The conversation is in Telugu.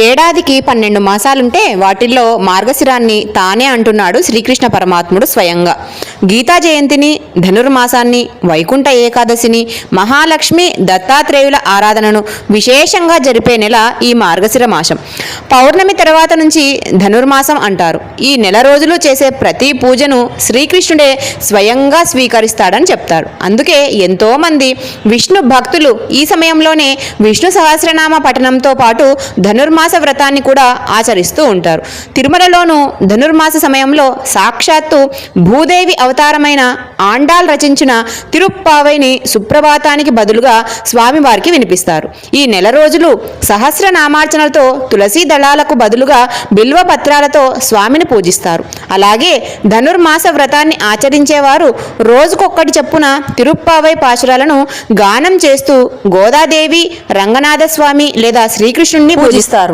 ఏడాదికి పన్నెండు మాసాలుంటే వాటిల్లో మార్గశిరాన్ని తానే అంటున్నాడు శ్రీకృష్ణ పరమాత్ముడు స్వయంగా. గీతా జయంతిని ధనుర్మాసాన్ని వైకుంఠ ఏకాదశిని మహాలక్ష్మి దత్తాత్రేయుల ఆరాధనను విశేషంగా జరిపే నెల ఈ మార్గశిర మాసం. పౌర్ణమి తర్వాత నుంచి ధనుర్మాసం అంటారు. ఈ నెల రోజులు చేసే ప్రతి పూజను శ్రీకృష్ణుడే స్వయంగా స్వీకరిస్తాడని చెప్తారు. అందుకే ఎంతోమంది విష్ణు భక్తులు ఈ సమయంలోనే విష్ణు సహస్రనామ పఠనంతో పాటు ధనుర్మాస వ్రతాన్ని కూడా ఆచరిస్తూ ఉంటారు. తిరుమలలోను ధనుర్మాస సమయంలో సాక్షాత్తు భూదేవి అవతారమైన ఆండాల్ రచించిన తిరుప్పావైని సుప్రభాతానికి బదులుగా స్వామివారికి వినిపిస్తారు. ఈ నెల రోజులు సహస్రనామార్చనలతో తులసీ దళాలకు బదులుగా బిల్వ పత్రాలతో స్వామిని పూజిస్తారు. అలాగే ధనుర్మాస వ్రతాన్ని ఆచరించేవారు రోజుకొక్కటి చెప్పున తిరుప్పావై పాశురాలను గానం చేస్తూ గోదాదేవి రంగనాథ స్వామి లేదా శ్రీకృష్ణుణ్ణి పూజిస్తారు.